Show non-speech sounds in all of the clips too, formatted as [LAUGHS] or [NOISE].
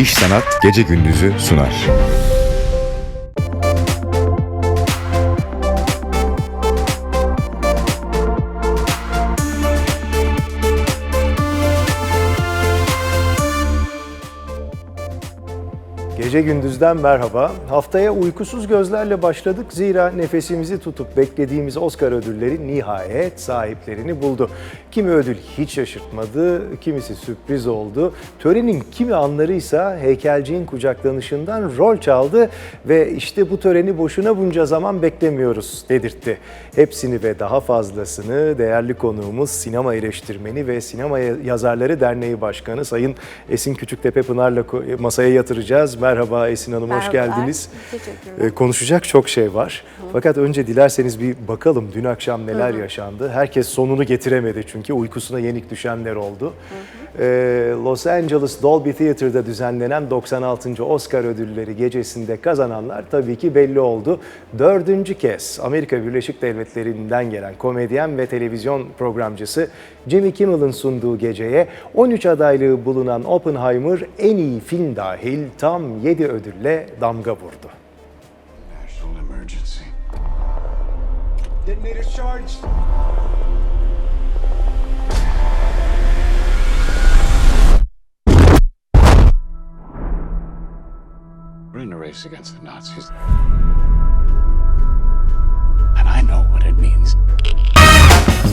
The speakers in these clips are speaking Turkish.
İş Sanat Gece Gündüz'ü sunar. Gece gündüzden merhaba. Haftaya uykusuz gözlerle başladık. Zira nefesimizi tutup beklediğimiz Oscar ödülleri nihayet sahiplerini buldu. Kimi ödül hiç şaşırtmadı, kimisi sürpriz oldu. Törenin kimi anlarıysa heykelciğin kucaklanışından rol çaldı ve işte bu töreni boşuna bunca zaman beklemiyoruz dedirtti. Hepsini ve daha fazlasını değerli konuğumuz sinema eleştirmeni ve Sinema Yazarları Derneği Başkanı Sayın Esin Küçüktepe Pınar'la masaya yatıracağız. Merhaba Esin Hanım, hoş Merhabalar. geldiniz. Teşekkürler. Ee, konuşacak çok şey var. Fakat önce dilerseniz bir bakalım dün akşam neler yaşandı. Herkes sonunu getiremedi çünkü uykusuna yenik düşenler oldu. Ee, Los Angeles Dolby Theater'da düzenlenen 96. Oscar ödülleri gecesinde kazananlar tabii ki belli oldu. Dördüncü kez Amerika Birleşik Devletleri'nden gelen komedyen ve televizyon programcısı Jimmy Kimmel'ın sunduğu geceye 13 adaylığı bulunan Oppenheimer en iyi film dahil tam 7 ödülle damga vurdu. National emergency. Detonator charged. We're in a race against the Nazis. And I know what it means.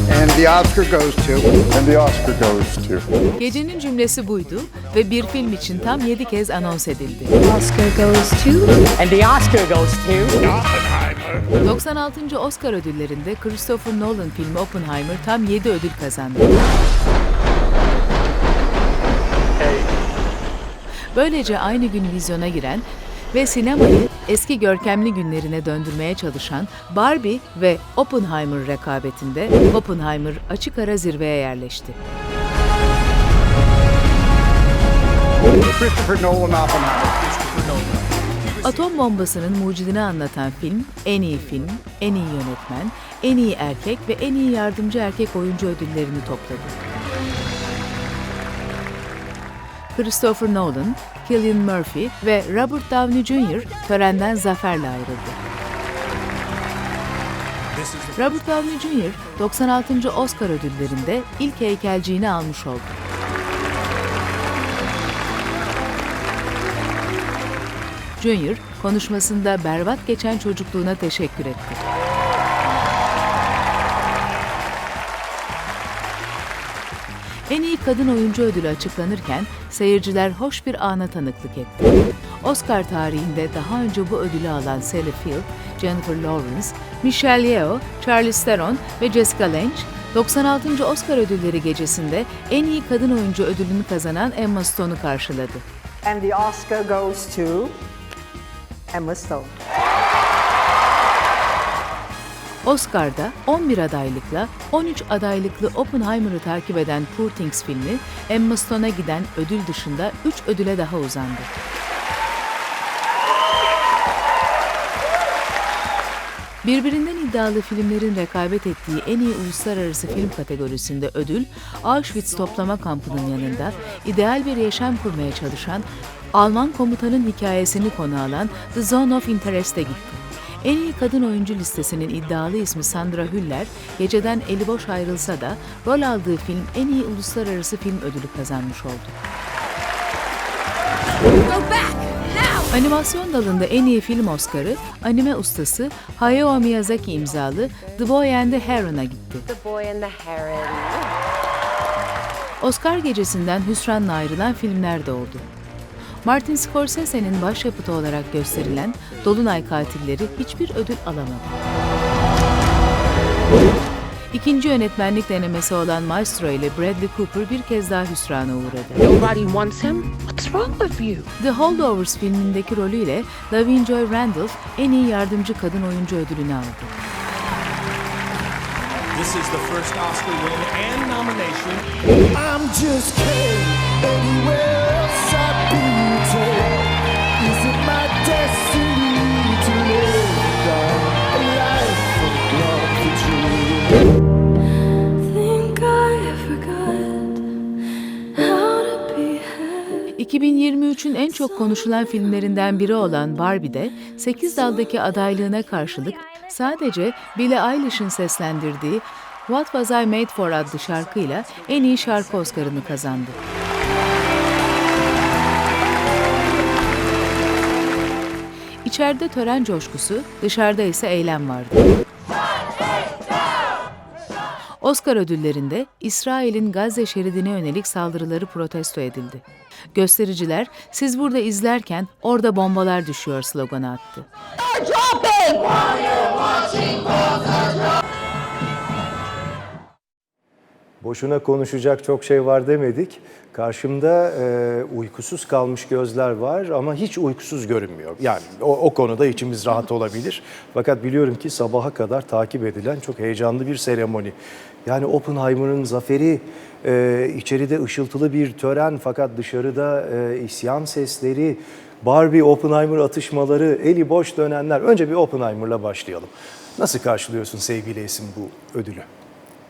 And the Oscar goes to. And the Oscar goes to. Gecenin cümlesi buydu ve bir film için tam 7 kez anons edildi. Oscar goes to. And the Oscar goes to 96. Oscar ödüllerinde Christopher Nolan filmi Oppenheimer tam 7 ödül kazandı. Böylece aynı gün vizyona giren ve sinemayı eski görkemli günlerine döndürmeye çalışan Barbie ve Oppenheimer rekabetinde Oppenheimer açık ara zirveye yerleşti. Christopher Nolan Oppenheimer. Atom bombasının mucidini anlatan film, en iyi film, en iyi yönetmen, en iyi erkek ve en iyi yardımcı erkek oyuncu ödüllerini topladı. Christopher Nolan, Cillian Murphy ve Robert Downey Jr. törenden zaferle ayrıldı. Robert Downey Jr. 96. Oscar ödüllerinde ilk heykelciğini almış oldu. Junior konuşmasında berbat geçen çocukluğuna teşekkür etti. En iyi kadın oyuncu ödülü açıklanırken seyirciler hoş bir ana tanıklık etti. Oscar tarihinde daha önce bu ödülü alan Sally Field, Jennifer Lawrence, Michelle Yeoh, Charlize Theron ve Jessica Lange, 96. Oscar ödülleri gecesinde en iyi kadın oyuncu ödülünü kazanan Emma Stone'u karşıladı. And the Oscar goes to Emma Stone. Oscar'da 11 adaylıkla 13 adaylıklı Oppenheimer'ı takip eden Poor Things filmi Emma Stone'a giden ödül dışında 3 ödüle daha uzandı. Birbirinden iddialı filmlerin rekabet ettiği en iyi uluslararası film kategorisinde ödül, Auschwitz toplama kampının yanında ideal bir yaşam kurmaya çalışan Alman komutanın hikayesini konu alan The Zone of Interest'e gitti. En iyi kadın oyuncu listesinin iddialı ismi Sandra Hüller, geceden eli boş ayrılsa da rol aldığı film en iyi uluslararası film ödülü kazanmış oldu. Animasyon dalında en iyi film Oscar'ı anime ustası Hayao Miyazaki imzalı The Boy and the Heron'a gitti. The Boy and the Heron. Oscar gecesinden hüsranla ayrılan filmler de oldu. Martin Scorsese'nin başyapıtı olarak gösterilen Dolunay Katilleri hiçbir ödül alamadı. İkinci yönetmenlik denemesi olan Maestro ile Bradley Cooper bir kez daha hüsrana uğradı. Nobody wants him? What's wrong with you? The Holdovers filmindeki rolüyle Laverne Joy Randolph en iyi yardımcı kadın oyuncu ödülünü aldı. This is the first Oscar win and nomination I'm just kidding. Anywhere en çok konuşulan filmlerinden biri olan Barbie'de 8 daldaki adaylığına karşılık sadece Billie Eilish'in seslendirdiği What Was I Made For adlı şarkıyla en iyi şarkı Oscar'ını kazandı. İçeride tören coşkusu, dışarıda ise eylem vardı. Oscar ödüllerinde İsrail'in Gazze şeridine yönelik saldırıları protesto edildi. Göstericiler siz burada izlerken orada bombalar düşüyor sloganı attı. Boşuna konuşacak çok şey var demedik. Karşımda e, uykusuz kalmış gözler var ama hiç uykusuz görünmüyor. Yani o, o konuda içimiz rahat olabilir. Fakat biliyorum ki sabaha kadar takip edilen çok heyecanlı bir seremoni. Yani Oppenheimer'ın zaferi, e, içeride ışıltılı bir tören fakat dışarıda e, isyan sesleri, Barbie Oppenheimer atışmaları, eli boş dönenler. Önce bir Oppenheimer'la başlayalım. Nasıl karşılıyorsun sevgili Esin bu ödülü?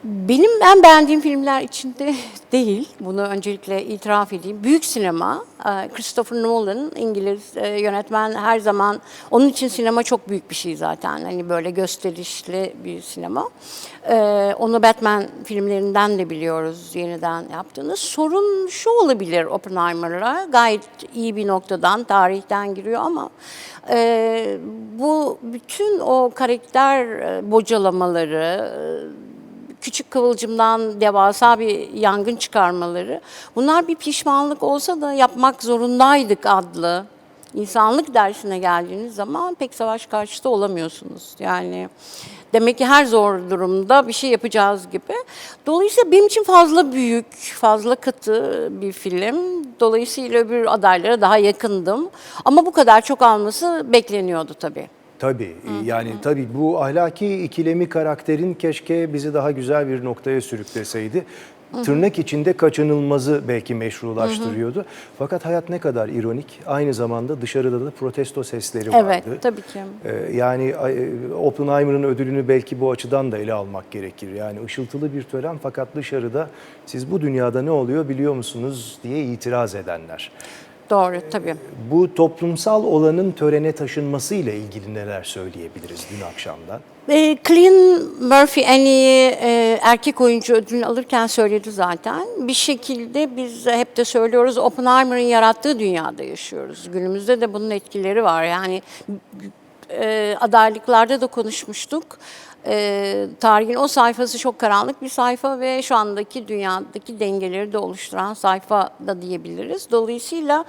Benim en beğendiğim filmler içinde [LAUGHS] değil. Bunu öncelikle itiraf edeyim. Büyük sinema, e, Christopher Nolan, İngiliz e, yönetmen her zaman, onun için sinema çok büyük bir şey zaten. Hani böyle gösterişli bir sinema. E, Onu Batman filmlerinden de biliyoruz yeniden yaptığını. Sorun şu olabilir Oppenheimer'la, gayet iyi bir noktadan, tarihten giriyor ama e, bu bütün o karakter e, bocalamaları, küçük kıvılcımdan devasa bir yangın çıkarmaları. Bunlar bir pişmanlık olsa da yapmak zorundaydık adlı. İnsanlık dersine geldiğiniz zaman pek savaş karşıtı olamıyorsunuz. Yani demek ki her zor durumda bir şey yapacağız gibi. Dolayısıyla benim için fazla büyük, fazla katı bir film. Dolayısıyla öbür adaylara daha yakındım. Ama bu kadar çok alması bekleniyordu tabii. Tabii yani tabii bu ahlaki ikilemi karakterin keşke bizi daha güzel bir noktaya sürükleseydi. Tırnak içinde kaçınılmazı belki meşrulaştırıyordu. Fakat hayat ne kadar ironik. Aynı zamanda dışarıda da protesto sesleri vardı. Evet, tabii ki. Ee, Yani e, Oppenheimer'ın ödülünü belki bu açıdan da ele almak gerekir. Yani ışıltılı bir tören fakat dışarıda siz bu dünyada ne oluyor biliyor musunuz diye itiraz edenler. Doğru tabii. Bu toplumsal olanın törene taşınmasıyla ilgili neler söyleyebiliriz dün akşamdan? E, Cillian Murphy en iyi e, erkek oyuncu ödülünü alırken söyledi zaten. Bir şekilde biz hep de söylüyoruz Oppenheimer'ın yarattığı dünyada yaşıyoruz. Günümüzde de bunun etkileri var. Yani e, adaylıklarda da konuşmuştuk. E, tarihin o sayfası çok karanlık bir sayfa ve şu andaki dünyadaki dengeleri de oluşturan sayfa da diyebiliriz. Dolayısıyla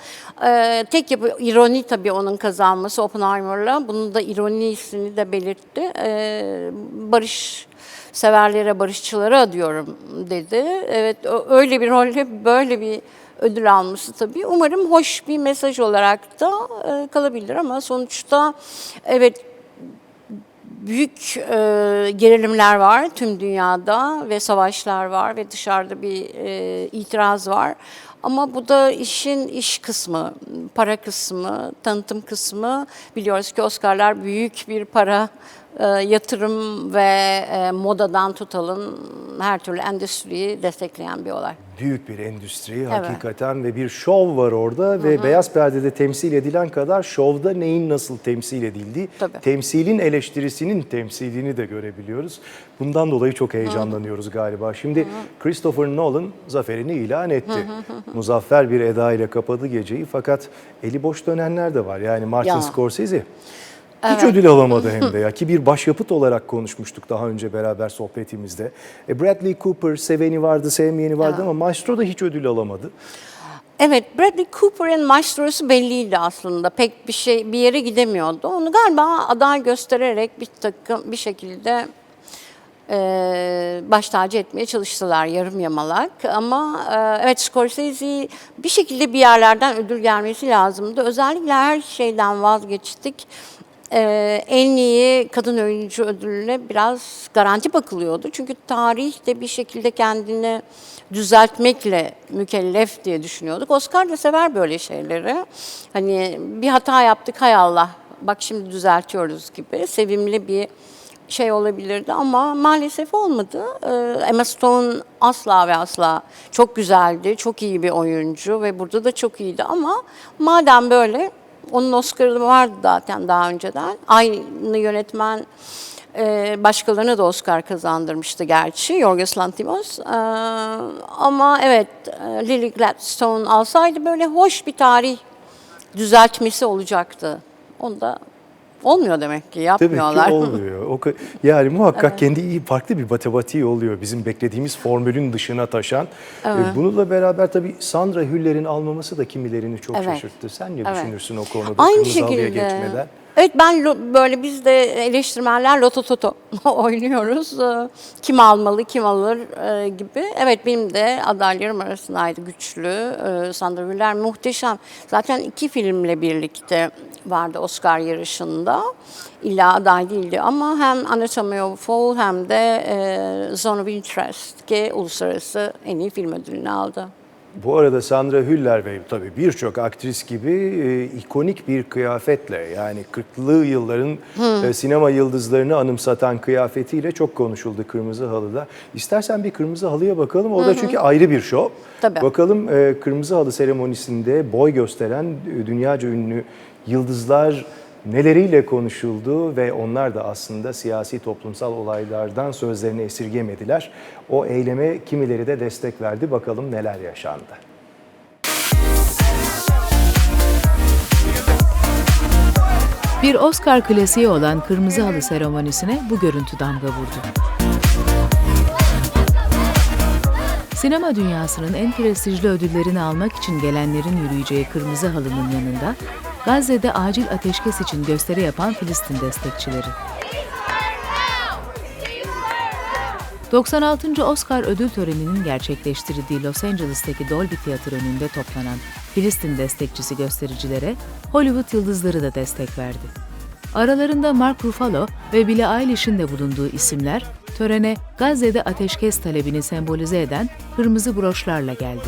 e, tek yapı ironi tabii onun kazanması Oppenheimer'la. Bunun da ironisini de belirtti. E, barış severlere, barışçılara adıyorum dedi. Evet öyle bir rolle böyle bir ödül alması tabii. Umarım hoş bir mesaj olarak da e, kalabilir ama sonuçta evet büyük e, gerilimler var tüm dünyada ve savaşlar var ve dışarıda bir e, itiraz var. Ama bu da işin iş kısmı, para kısmı, tanıtım kısmı. Biliyoruz ki Oscar'lar büyük bir para yatırım ve e, modadan tutalım her türlü endüstriyi destekleyen bir olay. Büyük bir endüstri hakikaten ve bir şov var orada ve beyaz perdede temsil edilen kadar şovda neyin nasıl temsil edildiği, Tabii. temsilin eleştirisinin temsilini de görebiliyoruz. Bundan dolayı çok heyecanlanıyoruz galiba. Şimdi Christopher Nolan zaferini ilan etti. Muzaffer bir eda ile kapadı geceyi fakat eli boş dönenler de var. Yani Martin Ya. Scorsese hiç ödül alamadı hem de ya [LAUGHS] ki bir başyapıt olarak konuşmuştuk daha önce beraber sohbetimizde. E Bradley Cooper seveni vardı, sevmeyeni vardı ama Maestro da hiç ödül alamadı. Evet, Bradley Cooper'ın maestrosu belliydi aslında. Pek bir şey bir yere gidemiyordu. Onu galiba aday göstererek bir takım bir şekilde e, baş tacı etmeye çalıştılar yarım yamalak. Ama e, evet Scorsese bir şekilde bir yerlerden ödül gelmesi lazımdı. Özellikle her şeyden vazgeçtik. E, en iyi kadın oyuncu ödülüne biraz garanti bakılıyordu. Çünkü tarih de bir şekilde kendini düzeltmekle mükellef diye düşünüyorduk. Oscar da sever böyle şeyleri. Hani bir hata yaptık hay Allah bak şimdi düzeltiyoruz gibi sevimli bir şey olabilirdi ama maalesef olmadı. Ee, Emma Stone asla ve asla çok güzeldi, çok iyi bir oyuncu ve burada da çok iyiydi ama madem böyle onun Oscar'ı vardı zaten daha önceden. Aynı yönetmen e, başkalarına da Oscar kazandırmıştı gerçi, Yorgos Lanthimos. Ee, ama evet, e, Lily Gladstone alsaydı böyle hoş bir tarih düzeltmesi olacaktı. Onda olmuyor demek ki, Demek yapmıyorlar. ki olmuyor. O yani muhakkak kendi iyi farklı bir matematiği oluyor. Bizim beklediğimiz formülün dışına taşan. E, bununla beraber tabii Sandra Hüller'in almaması da kimilerini çok Evet. şaşırttı. Sen ne Evet. düşünürsün o konuda? Aynı Kırmızı şekilde. geçmeden. Evet ben böyle biz de eleştirmenler loto toto [LAUGHS] oynuyoruz. Ee, Kim almalı, kim alır e, gibi. Evet benim de adaylarım arasındaydı güçlü. Ee, Sandra Hüller muhteşem. Zaten iki filmle birlikte vardı Oscar yarışında. İlla aday değildi ama hem Anatomy of Fall hem de e, Zone of Interest ki uluslararası en iyi film ödülünü aldı. Bu arada Sandra Hüller ve tabii birçok aktris gibi e, ikonik bir kıyafetle yani 40'lı yılların e, sinema yıldızlarını anımsatan kıyafetiyle çok konuşuldu Kırmızı Halı'da. İstersen bir Kırmızı Halı'ya bakalım. O da çünkü ayrı bir şov. Tabii. Bakalım e, Kırmızı Halı seremonisinde boy gösteren e, dünyaca ünlü yıldızlar neleriyle konuşuldu ve onlar da aslında siyasi toplumsal olaylardan sözlerini esirgemediler. O eyleme kimileri de destek verdi. Bakalım neler yaşandı. Bir Oscar klasiği olan Kırmızı Halı seremonisine bu görüntü damga vurdu. Sinema dünyasının en prestijli ödüllerini almak için gelenlerin yürüyeceği Kırmızı Halı'nın yanında Gazze'de acil ateşkes için gösteri yapan Filistin destekçileri. 96. Oscar ödül töreninin gerçekleştirdiği Los Angeles'taki Dolby Theater önünde toplanan Filistin destekçisi göstericilere Hollywood yıldızları da destek verdi. Aralarında Mark Ruffalo ve Billie Eilish'in de bulunduğu isimler törene Gazze'de ateşkes talebini sembolize eden kırmızı broşlarla geldi.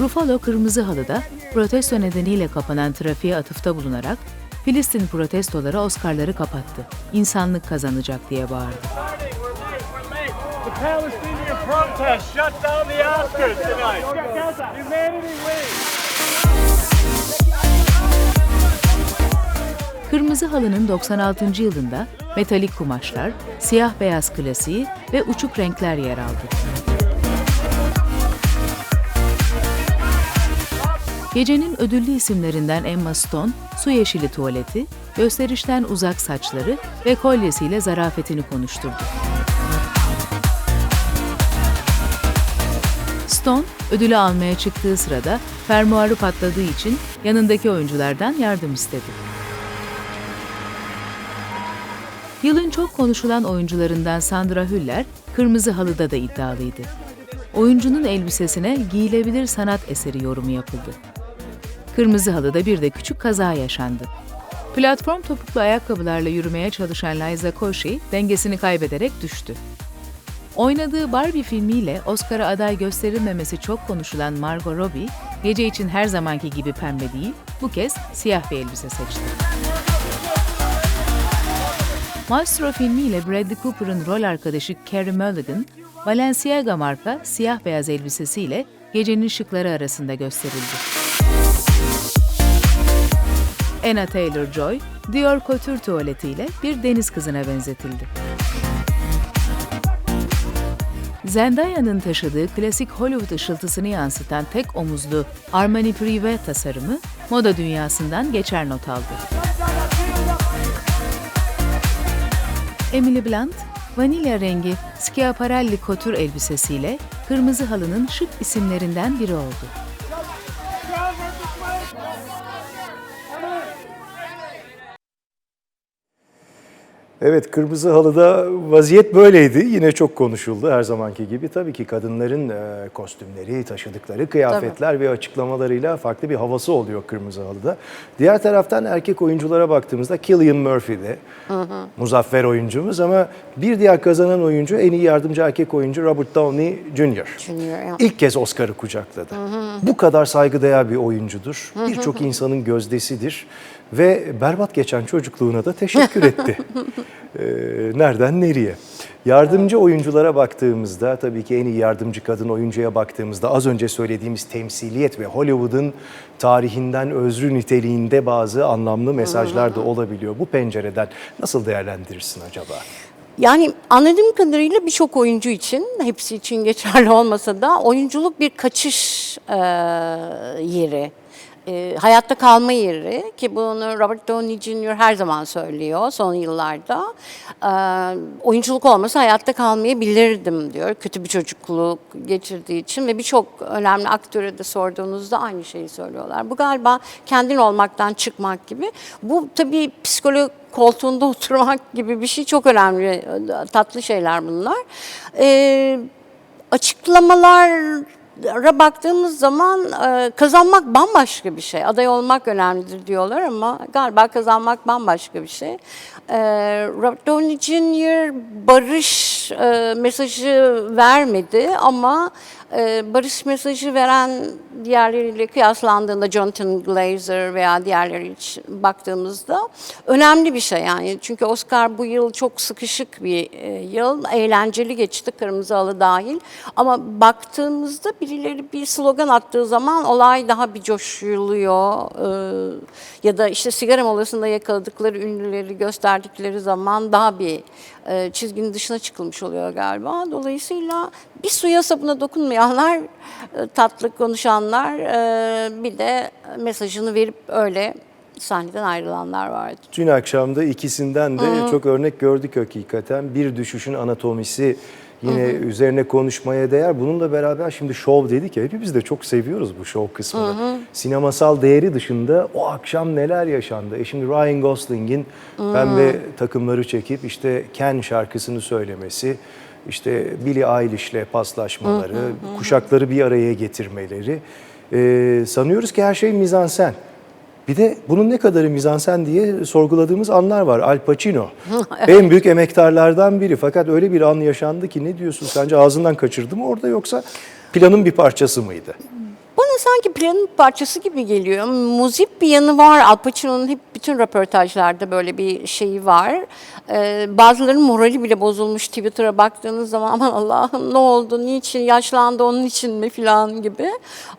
Ruffalo Kırmızı Halı'da protesto nedeniyle kapanan trafiğe atıfta bulunarak Filistin protestoları Oscar'ları kapattı. İnsanlık kazanacak diye bağırdı. Palestinian protest shut down the. Kırmızı Halı'nın 96. yılında metalik kumaşlar, siyah beyaz klasiği ve uçuk renkler yer aldı. Gecenin ödüllü isimlerinden Emma Stone, su yeşili tuvaleti, gösterişten uzak saçları ve kolyesiyle zarafetini konuşturdu. Stone, ödülü almaya çıktığı sırada fermuarı patladığı için yanındaki oyunculardan yardım istedi. Yılın çok konuşulan oyuncularından Sandra Hüller, Kırmızı Halı'da da iddialıydı. Oyuncunun elbisesine giyilebilir sanat eseri yorumu yapıldı. Kırmızı Halı'da bir de küçük kaza yaşandı. Platform topuklu ayakkabılarla yürümeye çalışan Liza Koshy dengesini kaybederek düştü. Oynadığı Barbie filmiyle Oscar'a aday gösterilmemesi çok konuşulan Margot Robbie, gece için her zamanki gibi pembe değil, bu kez siyah bir elbise seçti. Maestro filmiyle Bradley Cooper'ın rol arkadaşı Carey Mulligan, Balenciaga marka siyah beyaz elbisesiyle gecenin şıkları arasında gösterildi. Anna Taylor-Joy, Dior Couture tuvaletiyle bir deniz kızına benzetildi. Zendaya'nın taşıdığı klasik Hollywood ışıltısını yansıtan tek omuzlu Armani Privé tasarımı moda dünyasından geçer not aldı. Emily Blunt, vanilya rengi Schiaparelli kotur elbisesiyle Kırmızı Halı'nın şık isimlerinden biri oldu. Evet Kırmızı Halı'da vaziyet böyleydi. Yine çok konuşuldu her zamanki gibi. Tabii ki kadınların e, kostümleri, taşıdıkları kıyafetler ve açıklamalarıyla farklı bir havası oluyor Kırmızı Halı'da. Diğer taraftan erkek oyunculara baktığımızda Cillian Murphy de muzaffer oyuncumuz ama bir diğer kazanan oyuncu en iyi yardımcı erkek oyuncu Robert Downey Jr. Junior. İlk kez Oscar'ı kucakladı. Bu kadar saygıdeğer bir oyuncudur. Birçok insanın gözdesidir. Ve berbat geçen çocukluğuna da teşekkür etti. [LAUGHS] Ee, nereden nereye? Yardımcı oyunculara baktığımızda tabii ki en iyi yardımcı kadın oyuncuya baktığımızda az önce söylediğimiz temsiliyet ve Hollywood'un tarihinden özrü niteliğinde bazı anlamlı mesajlar da olabiliyor. Bu pencereden nasıl değerlendirirsin acaba? Yani anladığım kadarıyla birçok oyuncu için, hepsi için geçerli [LAUGHS] olmasa da oyunculuk bir kaçış e, yeri. E, hayatta kalma yeri ki bunu Robert Downey Jr. her zaman söylüyor son yıllarda. E, oyunculuk olmasa hayatta kalmayabilirdim diyor. Kötü bir çocukluk geçirdiği için ve birçok önemli aktöre de sorduğunuzda aynı şeyi söylüyorlar. Bu galiba kendin olmaktan çıkmak gibi. Bu tabii psikolog koltuğunda [LAUGHS] oturmak gibi bir şey çok önemli. Tatlı şeyler bunlar. Ee, açıklamalara baktığımız zaman e, kazanmak bambaşka bir şey. Aday olmak önemlidir diyorlar ama galiba kazanmak bambaşka bir şey. Ee, Robert Downey Jr. barış e, mesajı vermedi ama e, barış mesajı veren diğerleriyle kıyaslandığında Jonathan Glazer veya diğerleri için baktığımızda önemli bir şey yani. Çünkü Oscar bu yıl çok sıkışık bir e, yıl. Eğlenceli geçti Kırmızı Halı dahil. Ama baktığımızda birileri bir slogan attığı zaman olay daha bir coşuluyor. Ee, ya da işte sigara molasında yakaladıkları ünlüleri gösterdikleri zaman daha bir e, çizginin dışına çıkılmış oluyor galiba. Dolayısıyla bir suya sabuna dokunmayanlar, e, tatlı konuşanlar, e, bir de mesajını verip öyle sahneden ayrılanlar vardı. Dün akşam da ikisinden de çok örnek gördük hakikaten. Bir düşüşün anatomisi yine üzerine konuşmaya değer. Bununla beraber şimdi şov dedik ya hepimiz de çok seviyoruz bu şov kısmını. Sinemasal değeri dışında o akşam neler yaşandı? E şimdi Ryan Gosling'in pembe takımları çekip işte Ken şarkısını söylemesi, işte Billie Eilish'le paslaşmaları, kuşakları bir araya getirmeleri. Ee, sanıyoruz ki her şey mizansen. Bir de bunun ne kadarı mizansen diye sorguladığımız anlar var. Al Pacino [LAUGHS] en büyük emektarlardan biri. Fakat öyle bir an yaşandı ki ne diyorsun sence ağzından kaçırdı mı orada yoksa planın bir parçası mıydı? Sanki planın parçası gibi geliyor. Muzip bir yanı var. Al Pacino'nun hep bütün röportajlarda böyle bir şeyi var. Ee, bazılarının morali bile bozulmuş Twitter'a baktığınız zaman aman Allah'ım ne oldu, niçin, yaşlandı onun için mi falan gibi.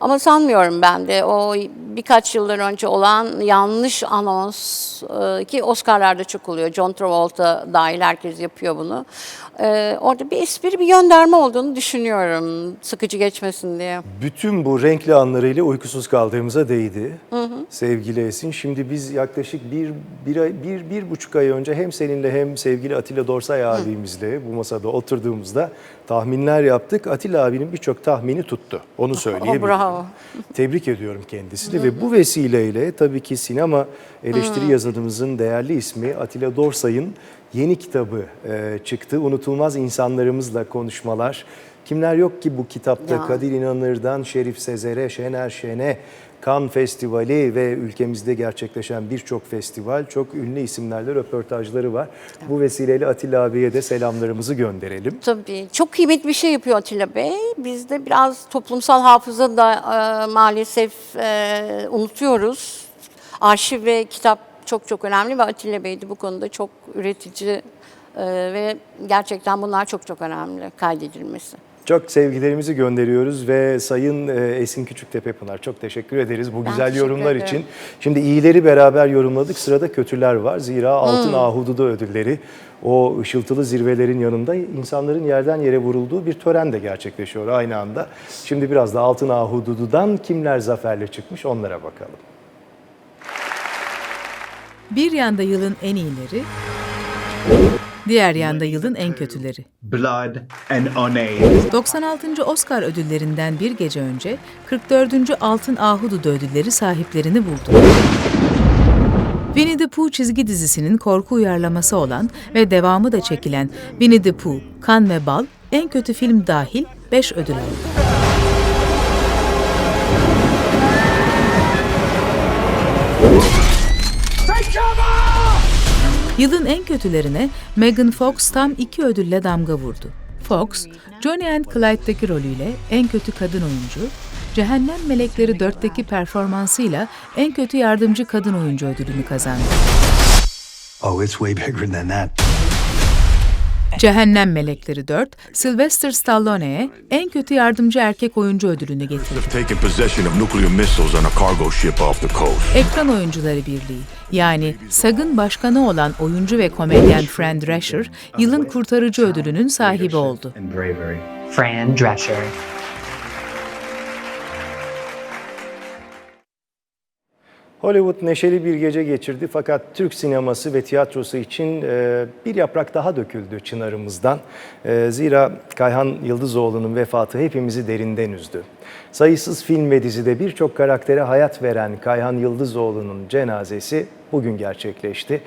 Ama sanmıyorum ben de o birkaç yıllar önce olan yanlış anons e, ki Oscar'larda çok oluyor. John Travolta dahil herkes yapıyor bunu. Ee, orada bir espri, bir gönderme olduğunu düşünüyorum sıkıcı geçmesin diye. Bütün bu renkli anlarıyla uykusuz kaldığımıza değdi sevgili Esin. Şimdi biz yaklaşık bir, bir, ay- bir, bir buçuk ay önce hem seninle hem sevgili Atilla Dorsay abimizle bu masada oturduğumuzda tahminler yaptık. Atilla abinin birçok tahmini tuttu. Onu [LAUGHS] söyleyebilirim. bravo. Tebrik ediyorum kendisini ve bu vesileyle tabii ki sinema eleştiri yazarımızın değerli ismi Atilla Dorsay'ın yeni kitabı e, çıktı. Unutulmaz insanlarımızla konuşmalar. Kimler yok ki bu kitapta Ya. Kadir İnanır'dan Şerif Sezer'e, Şener Şen'e, Cannes Festivali ve ülkemizde gerçekleşen birçok festival, çok ünlü isimlerle röportajları var. Bu vesileyle Atilla abiye de selamlarımızı gönderelim. Tabii. Çok kıymetli bir şey yapıyor Atilla Bey. Biz de biraz toplumsal hafıza da e, maalesef e, unutuyoruz. Arşiv ve kitap çok çok önemli ve Atilla Bey de bu konuda çok üretici e, ve gerçekten bunlar çok çok önemli kaydedilmesi. Çok sevgilerimizi gönderiyoruz ve Sayın e, Esin Küçüktepe Pınar çok teşekkür ederiz bu Ben güzel yorumlar ederim. için. Şimdi iyileri beraber yorumladık. Sırada kötüler var. Zira Altın Ahududu ödülleri o ışıltılı zirvelerin yanında insanların yerden yere vurulduğu bir tören de gerçekleşiyor aynı anda. Şimdi biraz da Altın Ahududu'dan kimler zaferle çıkmış onlara bakalım. Bir yanda yılın en iyileri, diğer yanda yılın en kötüleri. Blood and honor. 96. Oscar ödüllerinden bir gece önce 44. Altın Ahududu ödülleri sahiplerini buldu. Winnie the Pooh çizgi dizisinin korku uyarlaması olan ve devamı da çekilen Winnie the Pooh, Kan ve Bal en kötü film dahil 5 ödül aldı. Yılın en kötülerine Megan Fox tam iki ödülle damga vurdu. Fox, Johnny and Clyde'daki rolüyle en kötü kadın oyuncu, Cehennem Melekleri 4'teki performansıyla en kötü yardımcı kadın oyuncu ödülünü kazandı. Oh, it's way bigger than that. Cehennem Melekleri 4, Sylvester Stallone'ye en kötü yardımcı erkek oyuncu ödülünü getirdi. Ekran Oyuncuları Birliği yani SAG'ın başkanı olan oyuncu ve komedyen Fran Drescher, yılın kurtarıcı ödülünün sahibi oldu. Fran Drescher. Hollywood neşeli bir gece geçirdi fakat Türk sineması ve tiyatrosu için e, bir yaprak daha döküldü çınarımızdan. E, Zira Kayhan Yıldızoğlu'nun vefatı hepimizi derinden üzdü. Sayısız film ve dizide birçok karaktere hayat veren Kayhan Yıldızoğlu'nun cenazesi bugün gerçekleşti.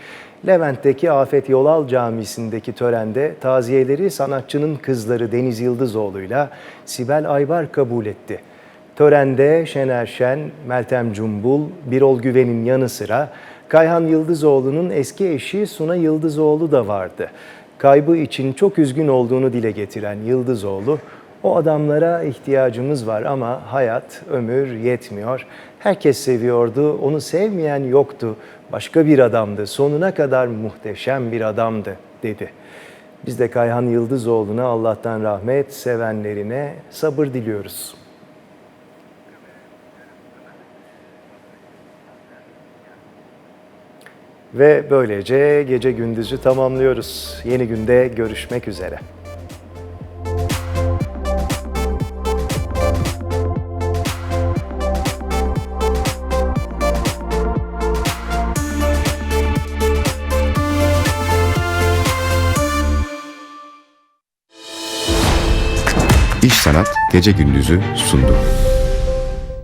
Levent'teki Afet Yolal Camisi'ndeki törende taziyeleri sanatçının kızları Deniz Yıldızoğlu'yla Sibel Aybar kabul etti. Törende Şener Şen, Meltem Cumbul, Birol Güven'in yanı sıra Kayhan Yıldızoğlu'nun eski eşi Suna Yıldızoğlu da vardı. Kaybı için çok üzgün olduğunu dile getiren Yıldızoğlu, o adamlara ihtiyacımız var ama hayat, ömür yetmiyor. Herkes seviyordu, onu sevmeyen yoktu. Başka bir adamdı, sonuna kadar muhteşem bir adamdı dedi. Biz de Kayhan Yıldızoğlu'na Allah'tan rahmet, sevenlerine sabır diliyoruz. Ve böylece gece gündüzü tamamlıyoruz. Yeni günde görüşmek üzere. İş Sanat gece gündüzü sundu.